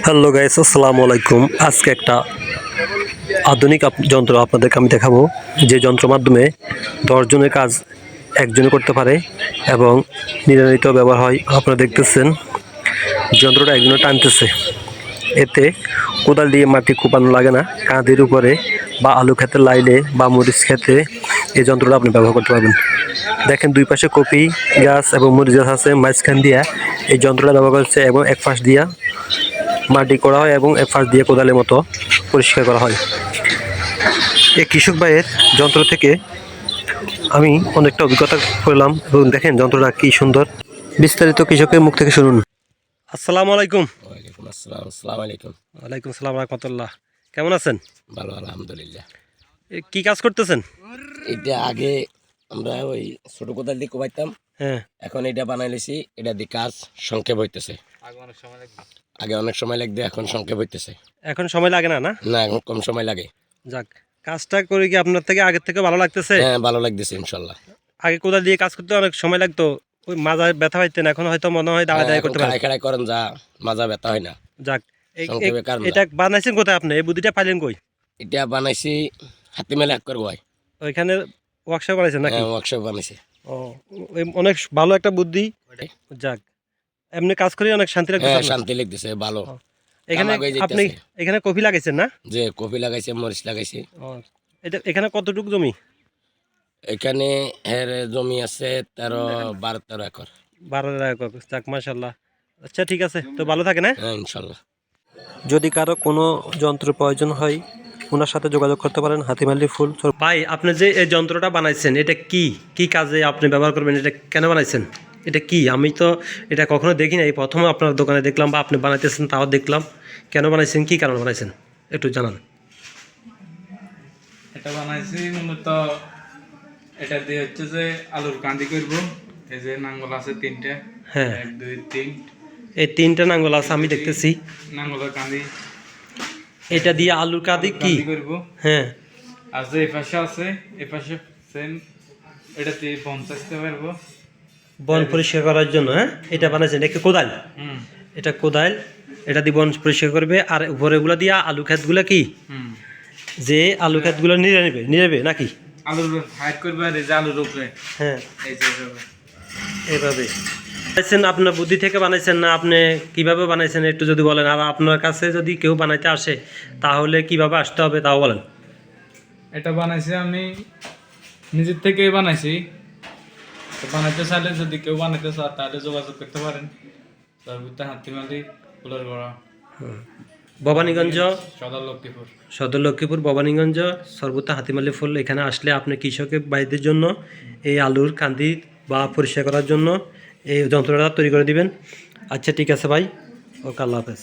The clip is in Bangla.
হ্যালো গাইস আসসালামু আলাইকুম। আজকে একটা আধুনিক যন্ত্র আপনাদেরকে আমি দেখাবো। যে যন্ত্র মাধ্যমে দশজনের কাজ একজনে করতে পারে এবং নিরানিত ব্যবহার হয়। আপনারা দেখতেছেন, যন্ত্রটা একজনে টানতেছে। এতে কোদাল দিয়ে মাটি কোপানো লাগে না। কাঁধের উপরে বা আলু খেতে লাইলে বা মরিচ খেতে এই যন্ত্রটা আপনি ব্যবহার করতে পারবেন। দেখেন, দুই পাশে কপি গাছ এবং মরিচ গাছ আছে। মাঝখান দিয়া এই যন্ত্রটা ব্যবহার করছে এবং এক পাশ দিয়া মাটি করা হয় এবং পাশ দিয়ে কোদালের মতো পরিষ্কার করা হয়। এই কৃষক ভাইয়ের যন্ত্র থেকে আমি অনেকটা অভিজ্ঞতা করলাম এবং দেখেন যন্ত্রটা কি সুন্দর। বিস্তারিত কৃষকের মুখ থেকে শুনুন। আসসালামু আলাইকুম। ওয়ালাইকুম আসসালাম রহমতুল্লাহ। কেমন আছেন? ভালো আলহামদুলিল্লাহ। কি কাজ করতেছেন? এটা আগে আমরা ওই ছোট কোদাল দিয়ে কোবাইতাম হ্যাঁ। এখন এটা বানাই লেছি এটা দিয়ে কাজ সংক্ষেপ হইতেছে। আগে অনেক সময় লাগবে। এখন সংক্ষেপ হইতেছে। এখন সময় লাগে না না? না এখন কম সময় লাগে। যাক কাজটা করে কি আপনার থেকে আগের থেকে ভালো লাগতেছে? হ্যাঁ ভালো লাগতেছে ইনশাল্লাহ। আগে কোদাল দিয়ে কাজ করতে অনেক সময় লাগতো ওই মাজায় ব্যথা পাইতেন এখন হয়তো মনে হয় দাঁড়ায় দাঁড়ায় করতে পারেন খাড়াই করেন যা মাজা ব্যথা হয় না। যাক। এটা বানাইছেন কোথায় আপনি? এই বুদ্ধিটা পাইলেন কই? এটা বানাইছি হাতি মেলে এক করব ওইখানে ওয়ার্কশপ বানাইছেন নাকি? হ্যাঁ ওয়ার্কশপ বানাইছি। ও অনেক ভালো একটা বুদ্ধি। যাক এমনি কাজ করে অনেক শান্তি লাগছে হ্যাঁ শান্তি লাগতেছে ভালো। এখানে আপনি এখানে কফি লাগাইছেন না? যে কপি লাগাইছে মরিচ লাগাইছি। এটা এখানে কতটুকু জমি? এখানে এর জমি আছে তেরো বারো তেরো একর। বারো একর যাক মাসাল্লাহ আচ্ছা ঠিক আছে তো ভালো থাকে না হ্যাঁ ইনশাল্লাহ যদি কারও কোনো যন্ত্র প্রয়োজন হয় ওনার সাথে যোগাযোগ করতে পারেন হাতিমালি ফুল ভাই আপনি যে এই যন্ত্রটা বানাইছেন এটা কি? কি কাজে আপনি ব্যবহার করবেন? এটা কেন বানাইছেন? এটা কি? আমি তো এটা কখনো দেখি নাই। প্রথমে আপনার দোকানে দেখলাম বা আপনি বানাইতেছেন তাও দেখলাম। কেন বানাইছেন? কি কারণে বানাইছেন? একটু জানান। এটা বানাইছি মূলত এটা দিয়ে হচ্ছে যে আলুর কান্দি করব। এই যে নাঙ্গল আছে তিনটে। হ্যাঁ। এক দুই তিন। এই তিনটা নাঙ্গল আছে আমি দেখতেছি। নাঙ্গলের কান্দি। এটা দিয়ে আলুর কাদি কি? করব। হ্যাঁ। আর যে এপাশে পাশে আছে এই পাশে সেম এটাতে পঞ্চাশতে পারব। বন পরিষ্কার করার জন্য হ্যাঁ? এটা বানাইছেন এটা কোদাল? হুম। এটা কোদাল এটা দিয়ে বন পরিষ্কার করবে আর উপরেগুলো দিয়ে আলু ক্ষেতগুলো কি? হুম। যে আলু ক্ষেতগুলো নিয়ে নেবে নিয়ে নেবে নাকি? আলুর হাইট করবে আর এই যে আলুর উপরে। হ্যাঁ। এই যে এভাবে। এভাবে। বানাইছেন আপনার বুদ্ধি থেকে বানাইছেন না আপনি কীভাবে বানাইছেন একটু যদি বলেন আর আপনার কাছে যদি কেউ বানাইতে আসে তাহলে কীভাবে আসতে হবে তাও বলেন। এটা বানাইছি আমি নিজের থেকেই বানাইছি। বানাইতে চাইলে যদি কেউ বানাইতে চায় তাহলে যোগাযোগ করতে পারেন। সর্বতা হাতিমালি ফুলের গড়া ভবানীগঞ্জ সদর লক্ষ্মীপুর। সদর লক্ষ্মীপুর ভবানীগঞ্জ সর্বতা হাতিমালি ফুল। এখানে আসলে আপনি কৃষকের বাইদের জন্য এই আলুর কান্দি বা পরিষ্কার করার জন্য এই যন্ত্রটা তৈরি করে দিবেন। আচ্ছা ঠিক আছে ভাই। ওকে আল্লাহ হাফেজ।